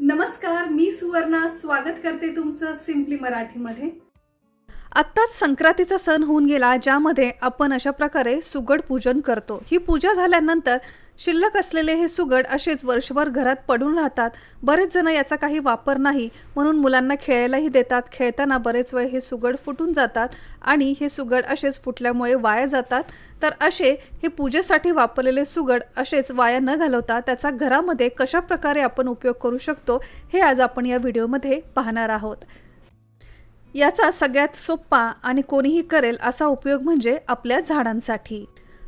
नमस्कार मी सुवर्णा. स्वागत करते तुमचं सिम्पली मराठीमध्ये. आत्ताच संक्रांतीचा सण होऊन गेला ज्यामध्ये आपण अशा प्रकारे सुगड पूजन करतो. ही पूजा झाल्यानंतर शिल्लक असलेले हे सुगड असेच वर्षभर घरात पडून राहतात. बरेच जण याचा काही वापर नाही म्हणून मुलांना खेळायलाही देतात. खेळताना बरेच वेळ हे सुगड फुटून जातात आणि हे सुगड असेच फुटल्यामुळे वाया जातात. तर असे हे पूजेसाठी वापरलेले सुगड असेच वाया न घालवता त्याचा घरामध्ये कशा प्रकारे आपण उपयोग करू शकतो हे आज आपण या व्हिडिओमध्ये पाहणार आहोत. याचा सगळ्यात सोपा आणि कोणीही करेल असा उपयोग म्हणजे आपल्या झाडांसाठी.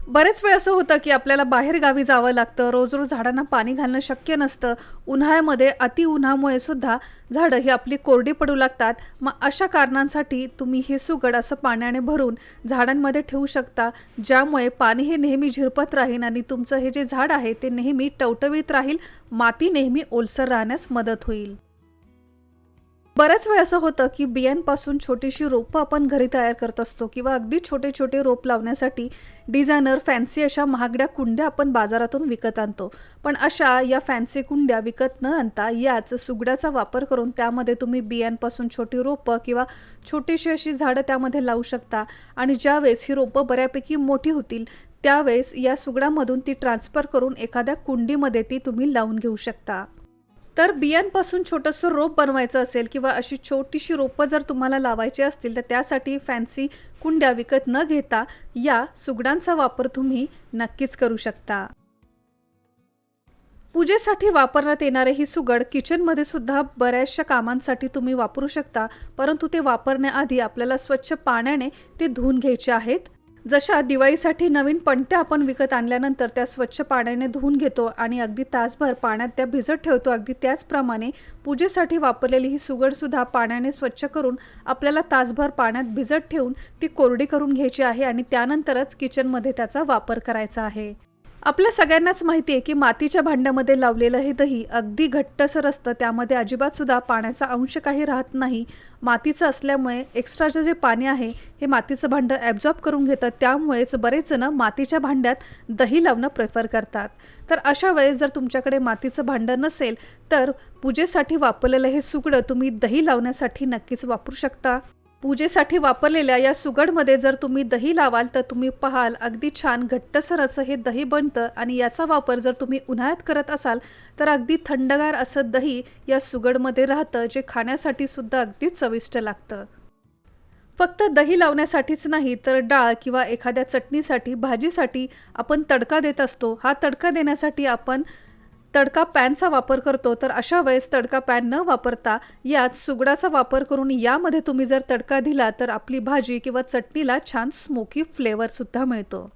बरेच वेळ असं होतं की आपल्याला बाहेर गावी जावं लागतं रोज रोज झाडांना पाणी घालणं शक्य नसतं. उन्हाळ्यामध्ये अति उन्हामुळे सुद्धा झाडं ही आपली कोरडी पडू लागतात. मग अशा कारणांसाठी तुम्ही हे सुगड असं पाण्याने भरून झाडांमध्ये ठेवू शकता ज्यामुळे पाणी हे नेहमी झिरपत राहील आणि तुमचं हे जे झाड आहे ते नेहमी टवटवीत राहील माती नेहमी ओलसर राहण्यास मदत होईल. बऱ्याच वेळ असं होतं की बियांपासून छोटीशी रोपं आपण घरी तयार करत असतो किंवा अगदी छोटे छोटे रोप लावण्यासाठी डिझायनर फॅन्सी अशा महागड्या कुंड्या आपण बाजारातून विकत आणतो. पण अशा या फॅन्सी कुंड्या विकत न आणता याच सुगड्याचा वापर करून त्यामध्ये तुम्ही बियांपासून छोटी रोपं किंवा छोटीशी अशी झाडं त्यामध्ये लावू शकता. आणि ज्यावेळेस ही रोपं बऱ्यापैकी मोठी होतील त्यावेळेस या सुगडामधून ती ट्रान्सफर करून एखाद्या कुंडीमध्ये ती तुम्ही लावून घेऊ शकता. तर बियांपासून छोटंसं रोप बनवायचं असेल किंवा अशी छोटीशी रोपं जर तुम्हाला लावायची असतील तर त्यासाठी फॅन्सी कुंड्या विकत न घेता या सुगडांचा वापर तुम्ही नक्कीच करू शकता. पूजेसाठी वापरण्यात येणारे ही सुगड किचनमध्ये सुद्धा बऱ्याचशा कामांसाठी तुम्ही वापरू शकता परंतु ते वापरण्याआधी आपल्याला स्वच्छ पाण्याने ते धुवून घ्यायचे आहेत. जशा दिवाळीसाठी नवीन पणत्या आपण विकत आणल्यानंतर त्या स्वच्छ पाण्याने धुवून घेतो आणि अगदी तासभर पाण्यात त्या भिजत ठेवतो अगदी त्याचप्रमाणे पूजेसाठी वापरलेली ही सुगडसुद्धा पाण्याने स्वच्छ करून आपल्याला तासभर पाण्यात भिजत ठेवून ती कोरडी करून घ्यायची आहे आणि त्यानंतरच किचनमध्ये त्याचा वापर करायचा आहे. आपल्या सगळ्यांनाच माहिती आहे की मातीच्या भांड्यामध्ये लावलेलं हे दही अगदी घट्टसर असतं. त्यामध्ये अजिबातसुद्धा पाण्याचा अंश काही राहत नाही. मातीचं असल्यामुळे एक्स्ट्राचं जे पाणी आहे हे मातीचं भांडं ॲब्झॉर्ब करून घेतात. त्यामुळेच बरेच जण मातीच्या भांड्यात दही लावणं प्रेफर करतात. तर अशा वेळेस जर तुमच्याकडे मातीचं भांडं नसेल तर पूजेसाठी वापरलेलं हे सुगडं तुम्ही दही लावण्यासाठी नक्कीच वापरू शकता. पूजेसाठी वापरलेल्या या सुगडमध्ये जर तुम्ही दही लावाल तर तुम्ही पाहाल अगदी छान घट्टसर असं हे दही बनतं आणि याचा वापर जर तुम्ही उन्हाळ्यात करत असाल तर अगदी थंडगार असं दही या सुगडमध्ये राहतं जे खाण्यासाठी सुद्धा अगदी चविष्ट लागतं. फक्त दही लावण्यासाठीच नाही तर डाळ किंवा एखाद्या चटणीसाठी भाजीसाठी आपण तडका देत असतो. हा तडका देण्यासाठी आपण तडका पॅनचा वापर करतो तर अशा वेळेस तडका पॅन न वापरता यात सुगडाचा वापर करून यामध्ये तुम्ही जर तडका दिला तर आपली भाजी किंवा चटणीला छान स्मोकी फ्लेवरसुद्धा मिळतो.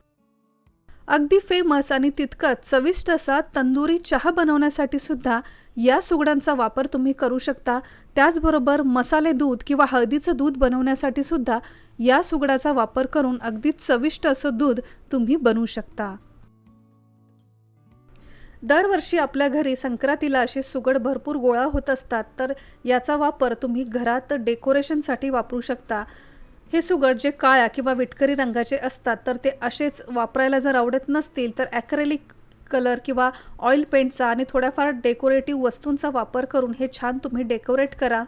अगदी फेमस आणि तितकंच चविष्ट असा तंदुरी चहा बनवण्यासाठी सुद्धा या सुगडांचा वापर तुम्ही करू शकता. त्याचबरोबर मसाले दूध किंवा हळदीचं दूध बनवण्यासाठी सुद्धा या सुगडाचा वापर करून अगदी चविष्ट असं दूध तुम्ही बनवू शकता. दरवर्षी आपल्या घरी संक्रांतीला असे सुगड भरपूर गोळा होत असतात तर याचा वापर तुम्ही घरात डेकोरेशनसाठी वापरू शकता. हे सुगड जे काळ्या किंवा विटकरी रंगाचे असतात तर ते असेच वापरायला जर आवडत नसतील तर ॲक्रेलिक कलर किंवा ऑइल पेंटचा आणि थोड्याफार डेकोरेटिव्ह वस्तूंचा वापर करून हे छान तुम्ही डेकोरेट करा.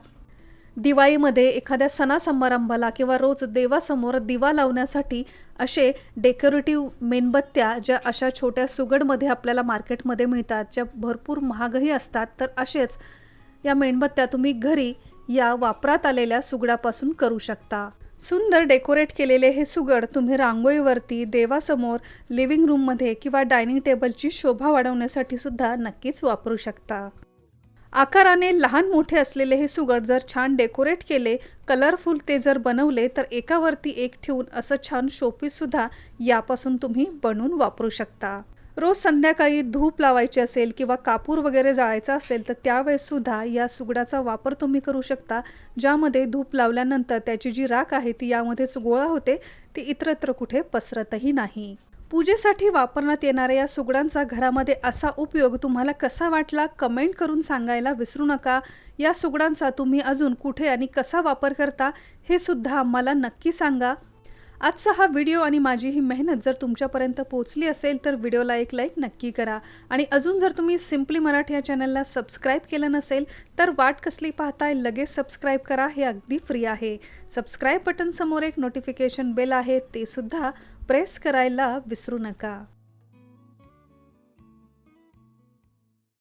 दिवाळीमध्ये एखाद्या सणासमारंभाला किंवा रोज देवासमोर दिवा लावण्यासाठी असे डेकोरेटिव्ह मेणबत्त्या ज्या अशा छोट्या सुगडमध्ये आपल्याला मार्केटमध्ये मिळतात ज्या भरपूर महागही असतात तर असेच या मेणबत्त्या तुम्ही घरी या वापरात आलेल्या सुगडापासून करू शकता. सुंदर डेकोरेट केलेले हे सुगड तुम्ही रांगोळीवरती देवासमोर लिव्हिंग रूममध्ये किंवा डायनिंग टेबलची शोभा वाढवण्यासाठी सुद्धा नक्कीच वापरू शकता. आकाराने लहान मोठे असलेले हे सुगड जर छान डेकोरेट केले कलरफुल ते जर बनवले तर एकावरती एक ठेवून असं छान शोपीससुद्धा यापासून तुम्ही बनवून वापरू शकता. रोज संध्याकाळी धूप लावायची असेल किंवा कापूर वगैरे जाळायचा असेल तर त्यावेळेससुद्धा या सुगडाचा वापर तुम्ही करू शकता ज्यामध्ये धूप लावल्यानंतर त्याची जी राख आहे ती यामध्येच गोळा होते ती इतरत्र कुठे पसरतही नाही. पूजेसाठी वापरण्यात येणाऱ्या या सुगडांचा घरामध्ये असा उपयोग तुम्हाला कसा वाटला? कमेंट करून सांगायला विसरू नका. या सुगडांचा तुम्ही अजून कुठे आणि कसा वापर करता हे सुद्धा आम्हाला नक्की सांगा. आजचा हा व्हिडिओ आणि माझी ही मेहनत जर तुमच्यापर्यंत पोहोचली असेल तर व्हिडिओला एक लाईक नक्की करा. आणि अजून जर तुम्ही सिम्पली मराठी या चॅनलला सबस्क्राईब केलं नसेल तर वाट कसली पाहताय लगेच सबस्क्राईब करा. हे अगदी फ्री आहे. सबस्क्राईब बटनसमोर एक नोटिफिकेशन बेल आहे ते सुद्धा प्रेस करायला विसरू नका.